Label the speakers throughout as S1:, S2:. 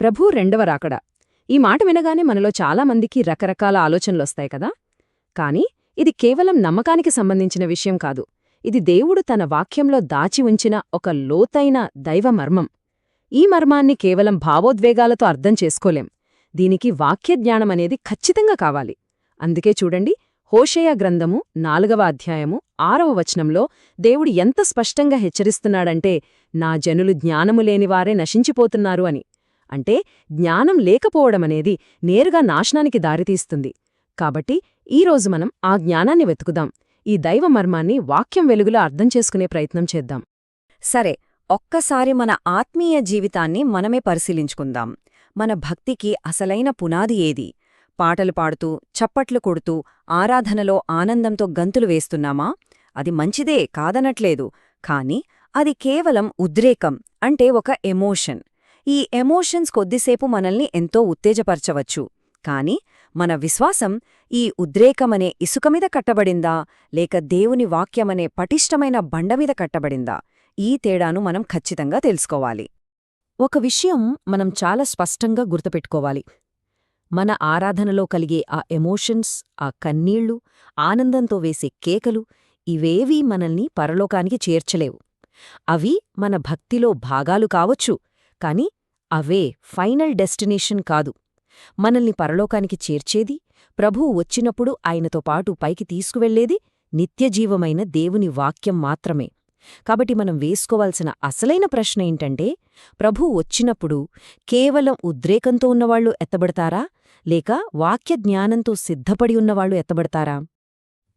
S1: ప్రభు రెండవ రాకడ. ఈ మాట వినగానే మనలో చాలామందికి రకరకాల ఆలోచనలొస్తాయి కదా? కాని ఇది కేవలం నమ్మకానికి సంబంధించిన విషయం కాదు. ఇది దేవుడు తన వాక్యంలో దాచి ఉంచిన ఒక లోతైన దైవ మర్మం. ఈ మర్మాన్ని కేవలం భావోద్వేగాలతో అర్థం చేసుకోలేం. దీనికి వాక్యజ్ఞానమనేది ఖచ్చితంగా కావాలి. అందుకే చూడండి హోషేయ గ్రంథము నాలుగవ అధ్యాయము ఆరవ వచనంలో దేవుడు ఎంత స్పష్టంగా హెచ్చరిస్తున్నాడంటే నా జనులు జ్ఞానము లేనివారే నశించిపోతున్నారు అని. అంటే జ్ఞానం లేకపోవడమనేది నేరుగా నాశనానికి దారితీస్తుంది. కాబట్టి ఈరోజు మనం ఆ జ్ఞానాన్ని వెతుకుదాం. ఈ దైవ మర్మాన్ని వాక్యం వెలుగులో అర్థం చేసుకునే ప్రయత్నం చేద్దాం.
S2: సరే ఒక్కసారి మన ఆత్మీయ జీవితాన్ని మనమే పరిశీలించుకుందాం. మన భక్తికి అసలైన పునాది ఏది? పాటలు పాడుతూ చప్పట్లు కొడుతూ ఆరాధనలో ఆనందంతో గంతులు వేస్తున్నామా? అది మంచిదే కాదనట్లేదు. కాని అది కేవలం ఉద్రేకం అంటే ఒక ఎమోషన్. ఈ ఎమోషన్స్ కొద్దిసేపు మనల్ని ఎంతో ఉత్తేజపరచవచ్చు. కాని మన విశ్వాసం ఈ ఉద్రేకమనే ఇసుకమీద కట్టబడిందా? లేక దేవుని వాక్యమనే పటిష్టమైన బండమీద కట్టబడిందా? ఈ తేడాను మనం ఖచ్చితంగా తెలుసుకోవాలి.
S1: ఒక విషయం మనం చాలా స్పష్టంగా గుర్తుపెట్టుకోవాలి. మన ఆరాధనలో కలిగే ఆ ఎమోషన్స్ ఆ కన్నీళ్ళు ఆనందంతో వేసే కేకలు ఇవేవీ మనల్ని పరలోకానికి చేర్చలేవు. అవి మన భక్తిలో భాగాలు కావచ్చు. కాని అవే ఫైనల్ డెస్టినేషన్ కాదు. మనల్ని పరలోకానికి చేర్చేది ప్రభువు వచ్చినప్పుడు ఆయనతో పాటు పైకి తీసుకువెళ్ళేది నిత్యజీవమైన దేవుని వాక్యం మాత్రమే. కాబట్టి మనం వేసుకోవాల్సిన అసలైన ప్రశ్న ఏంటంటే ప్రభు వచ్చినప్పుడు కేవలం ఉద్రేకంతో ఉన్నవాళ్ళు ఎత్తబడతారా? లేక వాక్య జ్ఞానంతో సిద్ధపడి ఉన్నవాళ్ళు ఎత్తబడతారా?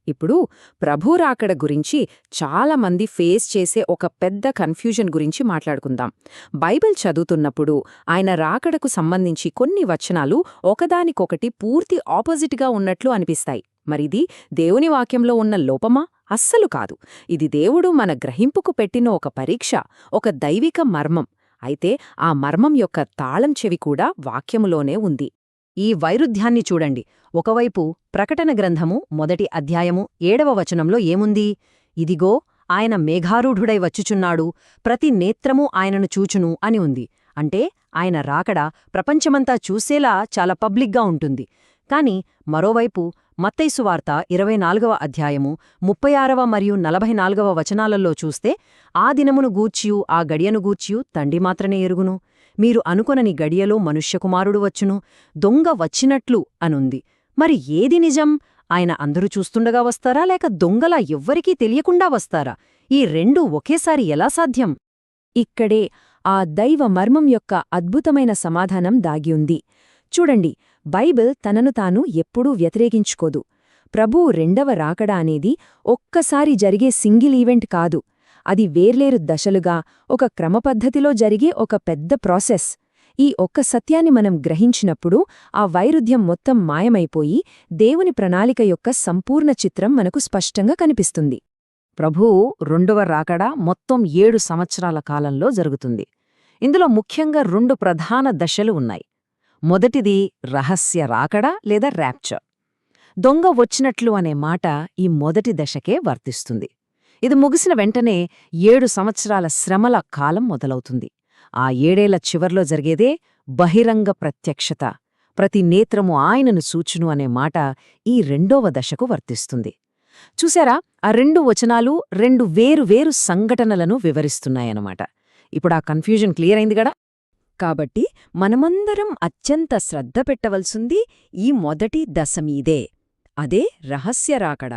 S1: ఇప్పుడు ప్రభు రాకడ గురించి చాలామంది ఫేస్ చేసే ఒక పెద్ద కన్ఫ్యూజన్ గురించి మాట్లాడుకుందాం. బైబిల్ చదువుతున్నప్పుడు ఆయన రాకడకు సంబంధించి కొన్ని వచనాలు ఒకదానికొకటి పూర్తి ఆపోజిట్గా ఉన్నట్లు అనిపిస్తాయి. మరిది దేవుని వాక్యంలో ఉన్న లోపమా? అస్సలు కాదు. ఇది దేవుడు మన గ్రహింపుకు పెట్టిన ఒక పరీక్ష ఒక దైవిక మర్మం. అయితే ఆ మర్మం యొక్క తాళం చెవి కూడా వాక్యములోనే ఉంది. ఈ వైరుధ్యాన్ని చూడండి. ఒకవైపు ప్రకటన గ్రంథము మొదటి అధ్యాయము ఏడవ వచనంలో ఏముంది? ఇదిగో ఆయన మేఘారూఢుడై వచ్చుచున్నాడు ప్రతి నేత్రము ఆయనను చూచును అని ఉంది. అంటే ఆయన రాకడ ప్రపంచమంతా చూసేలా చాలా పబ్లిక్గా ఉంటుంది. కాని మరోవైపు మత్తైసువార్త ఇరవై నాలుగవ అధ్యాయము ముప్పై ఆరవ మరియు నలభై నాలుగవ వచనాలలో చూస్తే ఆ దినమును గూర్చియు ఆ గడియను గూర్చియు తండి మాత్రనే ఎరుగును. మీరు అనుకొనని గడియలో మనుష్యకుమారుడు వచ్చును దొంగ వచ్చినట్లు అనుంది. మరి ఏది నిజం? ఆయన అందరూ చూస్తుండగా వస్తారా? లేక దొంగలా ఎవ్వరికీ తెలియకుండా వస్తారా? ఈ రెండూ ఒకేసారి ఎలా సాధ్యం? ఇక్కడే ఆ దైవ మర్మం యొక్క అద్భుతమైన సమాధానం దాగియుంది చూడండి బైబిల్ తనను తాను ఎప్పుడూ వ్యతిరేకించుకోదు. ప్రభు రెండవ రాకడా అనేది ఒక్కసారి జరిగే సింగిల్ ఈవెంట్ కాదు. అది వేర్లేరు దశలుగా ఒక క్రమపద్ధతిలో జరిగే ఒక పెద్ద ప్రాసెస్. ఈ ఒక్క సత్యాన్ని మనం గ్రహించినప్పుడు ఆ వైరుధ్యం మొత్తం మాయమైపోయి దేవుని ప్రణాళిక యొక్క సంపూర్ణ చిత్రం మనకు స్పష్టంగా కనిపిస్తుంది. ప్రభువు రెండవ రాకడా మొత్తం ఏడు సంవత్సరాల కాలంలో జరుగుతుంది. ఇందులో ముఖ్యంగా రెండు ప్రధాన దశలు ఉన్నాయి. మొదటిది రహస్య రాకడ లేదా ర్యాప్చర్. దొంగ వచ్చినట్లు అనే మాట ఈ మొదటి దశకే వర్తిస్తుంది. ఇది ముగిసిన వెంటనే ఏడు సంవత్సరాల శ్రమల కాలం మొదలవుతుంది. ఆ ఏడేళ్ళ చివర్లో జరిగేదే బహిరంగ ప్రత్యక్షత. ప్రతి నేత్రము ఆయనను సూచును అనే మాట ఈ రెండవ దశకు వర్తిస్తుంది. చూశారా? ఆ రెండు వచనాలు రెండు వేరు వేరు సంఘటనలను వివరిస్తున్నాయన్నమాట. ఇప్పుడు ఆ కన్ఫ్యూజన్ క్లియర్ అయింది గడా కాబట్టి మనమందరం అత్యంత శ్రద్ధ పెట్టవలసింది ఈ మొదటి దశమీదే అదే రహస్యరాకడ.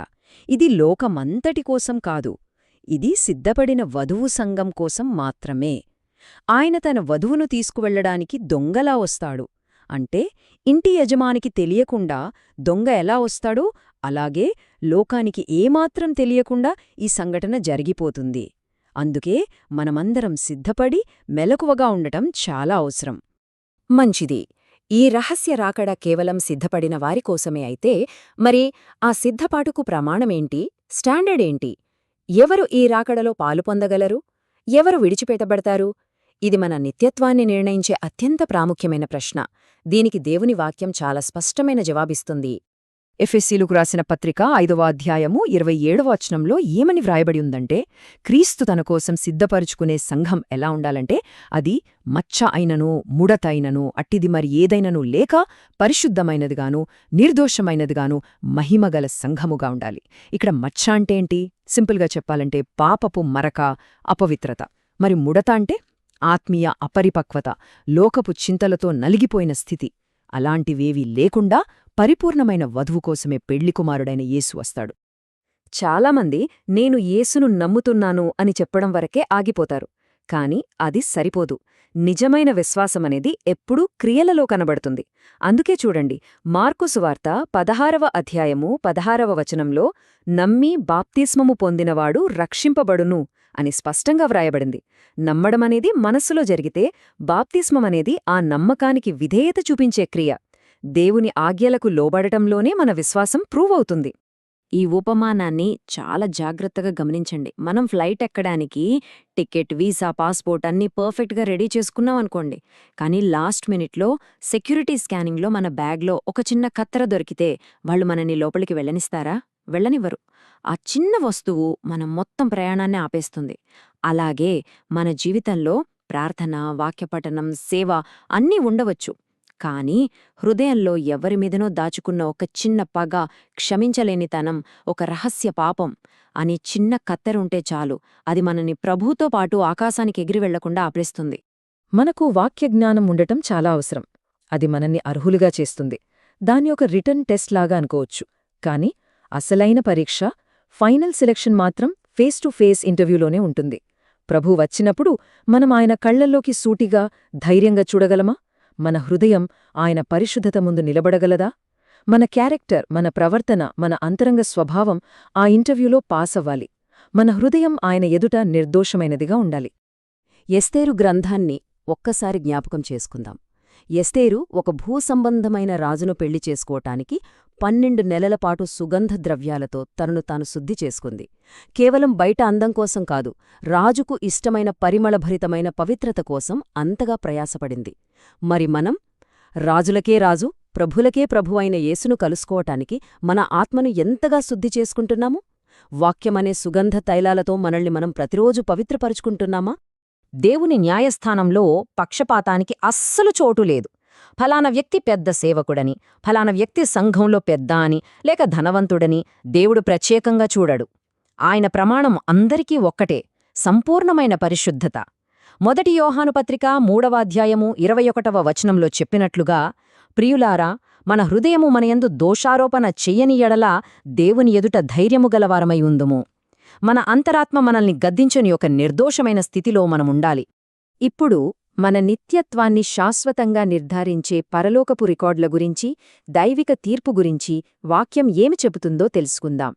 S1: ఇది లోకమంతటి కోసం కాదు. ఇది సిద్ధపడిన వధువు సంఘం కోసం మాత్రమే. ఆయన తన వధువును తీసుకువెళ్ళడానికి దొంగలా వస్తాడు. అంటే ఇంటి యజమానికి తెలియకుండా దొంగ ఎలా వస్తాడో అలాగే లోకానికి ఏమాత్రం తెలియకుండా ఈ సంఘటన జరిగిపోతుంది. అందుకే మనమందరం సిద్ధపడి మెలకువగా ఉండటం చాలా అవసరం. మంచిది. ఈ రహస్య రాకడ కేవలం సిద్ధపడిన వారికోసమే అయితే మరి ఆ సిద్ధపాటుకు ప్రమాణమేంటి? స్టాండర్డ్ ఏంటి? ఎవరు ఈ రాకడలో పాలు పొందగలరు? ఎవరు విడిచిపెట్టబడతారు? ఇది మన నిత్యత్వాన్ని నిర్ణయించే అత్యంత ప్రాముఖ్యమైన ప్రశ్న. దీనికి దేవుని వాక్యం చాలా స్పష్టమైన జవాబిస్తుంది.
S2: ఎఫ్ఎస్సీలకు రాసిన పత్రిక ఐదవ అధ్యాయము ఇరవై ఏడవ వచనంలో ఏమని వ్రాయబడి ఉందంటే క్రీస్తు తన కోసం సిద్ధపరుచుకునే సంఘం ఎలా ఉండాలంటే అది మచ్చ అయినను ముడత అట్టిది మరి ఏదైనను లేక పరిశుద్ధమైనదిగాను నిర్దోషమైనదిగాను మహిమగల సంఘముగా ఉండాలి. ఇక్కడ మచ్చ అంటే ఏంటి? సింపుల్గా చెప్పాలంటే పాపపు మరక అపవిత్రత. మరి ముడత అంటే ఆత్మీయ అపరిపక్వత లోకపు చింతలతో నలిగిపోయిన స్థితి. అలాంటివేవీ లేకుండా పరిపూర్ణమైన వధువు కోసమే పెళ్ళికుమారుడైన యేసు వస్తాడు. చాలామంది నేను యేసును నమ్ముతున్నాను అని చెప్పడం వరకే ఆగిపోతారు. కాని అది సరిపోదు. నిజమైన విశ్వాసమనేది ఎప్పుడూ క్రియలలో కనబడుతుంది. అందుకే చూడండి మార్కుసు వార్త పదహారవ అధ్యాయము పదహారవ వచనంలో నమ్మి బాప్తిస్మము పొందినవాడు రక్షింపబడును అని స్పష్టంగా వ్రాయబడింది. నమ్మడమనేది మనస్సులో జరిగితే బాప్తిస్మమనేది ఆ నమ్మకానికి విధేయత చూపించే క్రియ. దేవుని ఆజ్ఞలకు లోబడటంలోనే మన విశ్వాసం ప్రూవ్ అవుతుంది. ఈ ఉపమానాన్ని చాలా జాగ్రత్తగా గమనించండి. మనం ఫ్లైట్ ఎక్కడానికి టికెట్ వీసా పాస్పోర్ట్ అన్నీ పర్ఫెక్ట్గా రెడీ చేసుకున్నాం అనుకోండి. కానీ లాస్ట్ మినిట్లో సెక్యూరిటీ స్కానింగ్లో మన బ్యాగ్లో ఒక చిన్న కత్తెర దొరికితే వాళ్ళు మనని లోపలికి వెళ్ళనిస్తారా? వెళ్ళనివ్వరు. ఆ చిన్న వస్తువు మన మొత్తం ప్రయాణాన్ని ఆపేస్తుంది. అలాగే మన జీవితంలో ప్రార్థన వాక్యపఠనం సేవ అన్నీ ఉండవచ్చు. కానీ హృదయంలో ఎవరి మీదనో దాచుకున్న ఒక చిన్న పగ క్షమించలేనితనం ఒక రహస్య పాపం అని చిన్న కత్తెరుంటే చాలు. అది మనని ప్రభుతో పాటు ఆకాశానికి ఎగిరి వెళ్ళకుండా ఆపేస్తుంది.
S1: మనకు వాక్యజ్ఞానం ఉండటం చాలా అవసరం. అది మనల్ని అర్హులుగా చేస్తుంది. దాని ఒక రిటర్న్ టెస్ట్ లాగా అనుకోవచ్చు. కాని అసలైన పరీక్ష ఫైనల్ సెలక్షన్ మాత్రం ఫేస్ టు ఫేస్ ఇంటర్వ్యూలోనే ఉంటుంది. ప్రభు వచ్చినప్పుడు మనం ఆయన కళ్ళల్లోకి సూటిగా ధైర్యంగా చూడగలమా? మన హృదయం ఆయన పరిశుద్ధత ముందు నిలబడగలదా? మన క్యారెక్టర్ మన ప్రవర్తన మన అంతరంగ స్వభావం ఆ ఇంటర్వ్యూలో పాసవ్వాలి మన హృదయం ఆయన ఎదుట నిర్దోషమైనదిగా ఉండాలి.
S2: ఎస్తేరు గ్రంథాన్ని ఒక్కసారి జ్ఞాపకం చేసుకుందాం. ఎస్తేరు ఒక భూసంబంధమైన రాజును పెళ్ళి చేసుకోవటానికి పన్నెండు నెలలపాటు సుగంధ ద్రవ్యాలతో తనను తాను శుద్ధి చేసుకుంది. కేవలం బయట అందం కోసం కాదు రాజుకు ఇష్టమైన పరిమళభరితమైన పవిత్రత కోసం అంతగా ప్రయాసపడింది. మరి మనం? రాజులకే రాజు ప్రభులకే ప్రభు అయిన యేసును కలుసుకోవటానికి మన ఆత్మను ఎంతగా శుద్ధి చేసుకుంటున్నాము? వాక్యమనే సుగంధ తైలాలతో మనల్ని మనం ప్రతిరోజు పవిత్రపరుచుకుంటున్నామా?
S1: దేవుని న్యాయస్థానంలో పక్షపాతానికి అస్సలు చోటు లేదు. ఫలానా వ్యక్తి పెద్ద సేవకుడని ఫలానా వ్యక్తి సంఘంలో పెద్ద అని లేక ధనవంతుడని దేవుడు ప్రత్యేకంగా చూడడు. ఆయన ప్రమాణం అందరికీ ఒక్కటే సంపూర్ణమైన పరిశుద్ధత. మొదటి యోహానుపత్రిక మూడవ అధ్యాయము ఇరవై ఒకటవ వచనంలో చెప్పినట్లుగా ప్రియులారా మన హృదయము మనయందు దోషారోపణ చెయ్యని ఎడలా దేవుని ఎదుట ధైర్యము గలవారమై ఉందుము. మన అంతరాత్మ మనల్ని గద్దించని ఒక నిర్దోషమైన స్థితిలో మనముండాలి. ఇప్పుడు మన నిత్యత్వాన్ని శాశ్వతంగా నిర్ధారించే పరలోకపు రికార్డుల గురించి దైవిక తీర్పు గురించి వాక్యం ఏమి చెబుతుందో తెలుసుకుందాం.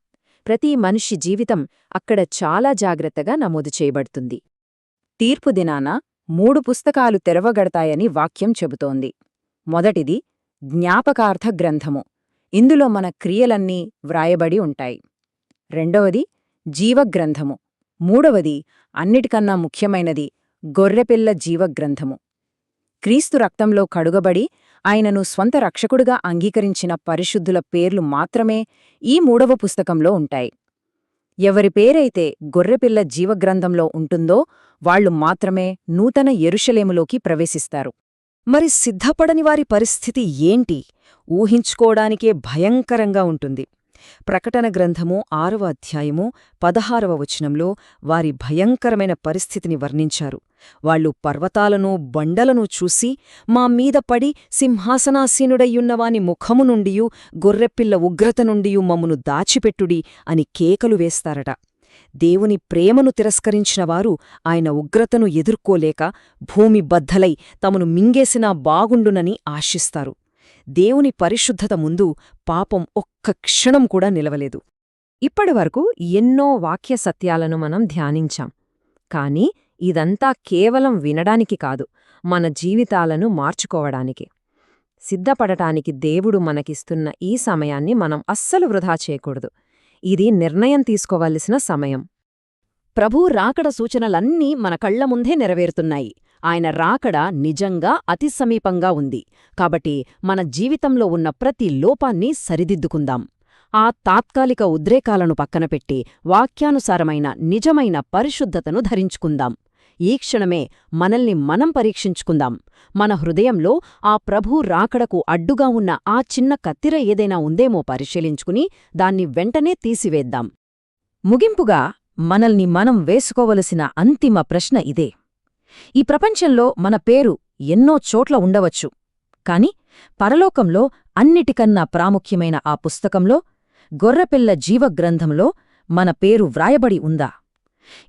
S1: ప్రతి మనిషి జీవితం అక్కడ చాలా జాగ్రత్తగా నమోదు చేయబడుతుంది. తీర్పు దినాన మూడు పుస్తకాలు తెరవగడతాయని వాక్యం చెబుతోంది. మొదటిది జ్ఞాపకార్థ గ్రంథము. ఇందులో మన క్రియలన్నీ వ్రాయబడి ఉంటాయి. రెండవది జీవగ్రంథము. మూడవది అన్నిటికన్నా ముఖ్యమైనది గొర్రెపిల్ల జీవగ్రంథము. క్రీస్తు రక్తంలో కడుగబడి ఆయనను స్వంత రక్షకుడుగా అంగీకరించిన పరిశుద్ధుల పేర్లు మాత్రమే ఈ మూడవ పుస్తకంలో ఉంటాయి. ఎవరి పేరైతే గొర్రెపిల్ల జీవగ్రంథంలో ఉంటుందో వాళ్ళు మాత్రమే నూతన ఎరుషలేములోకి ప్రవేశిస్తారు. మరి సిద్ధపడని వారి పరిస్థితి ఏంటి? ఊహించుకోవడానికే భయంకరంగా ఉంటుంది. ప్రకటన గ్రంథము ఆరవ అధ్యాయము పదహారవ వచనంలో వారి భయంకరమైన పరిస్థితిని వర్ణించారు. వాళ్ళు పర్వతాలను బండలను చూసి మా మీద పడి సింహాసనాసీనుడయ్యున్నవాని ముఖము నుండియు గొర్రెపిల్ల ఉగ్రత నుండియు మమ్మును దాచిపెట్టుడి అని కేకలు వేస్తారట. దేవుని ప్రేమను తిరస్కరించినవారు ఆయన ఉగ్రతను ఎదుర్కోలేక భూమి బద్దలై తమను మింగేసినా బాగుండునని ఆశిస్తారు. దేవుని పరిశుద్ధత ముందు పాపం ఒక్క క్షణం కూడా నిలవలేదు. ఇప్పటివరకు ఎన్నో వాక్య సత్యాలను మనం ధ్యానించాం. కాని ఇదంతా కేవలం వినడానికి కాదు మన జీవితాలను మార్చుకోవడానికి. సిద్ధపడటానికి దేవుడు మనకిస్తున్న ఈ సమయాన్ని మనం అస్సలు వృధా చేయకూడదు. ఇది నిర్ణయం తీసుకోవలసిన సమయం. ప్రభు రాకడ సూచనలన్నీ మన కళ్ళ ముందే నెరవేరుతున్నాయి. ఆయన రాకడ నిజంగా అతి సమీపంగా ఉంది. కాబట్టి మన జీవితంలో ఉన్న ప్రతి లోపాన్ని సరిదిద్దుకుందాం. ఆ తాత్కాలిక ఉద్రేకాలను పక్కనపెట్టి వాక్యానుసారమైన నిజమైన పరిశుద్ధతను ధరించుకుందాం. ఈ క్షణమే మనల్ని మనం పరీక్షించుకుందాం. మన హృదయంలో ఆ ప్రభూ రాకడకు అడ్డుగా ఉన్న ఆ చిన్న కత్తిర ఏదైనా ఉందేమో పరిశీలించుకుని దాన్ని వెంటనే తీసివేద్దాం.
S2: ముగింపుగా మనల్ని మనం వేసుకోవలసిన అంతిమ ప్రశ్న ఇదే. ఈ ప్రపంచంలో మన పేరు ఎన్నో చోట్ల ఉండవచ్చు. కాని పరలోకంలో అన్నిటికన్నా ప్రాముఖ్యమైన ఆ పుస్తకంలో గొర్రెపిల్ల జీవగ్రంథంలో మన పేరు వ్రాయబడి ఉందా?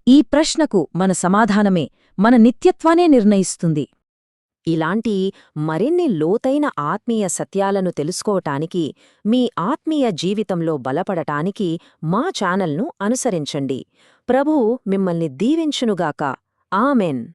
S2: ఈ ప్రశ్నకు మన సమాధానమే మన నిత్యత్వానే నిర్ణయిస్తుంది.
S1: ఇలాంటి మరిన్ని లోతైన ఆత్మీయ సత్యాలను తెలుసుకోవటానికి మీ ఆత్మీయ జీవితంలో బలపడటానికి మా ఛానల్ను అనుసరించండి. ప్రభువు మిమ్మల్ని దీవించునుగాక. ఆమెన్.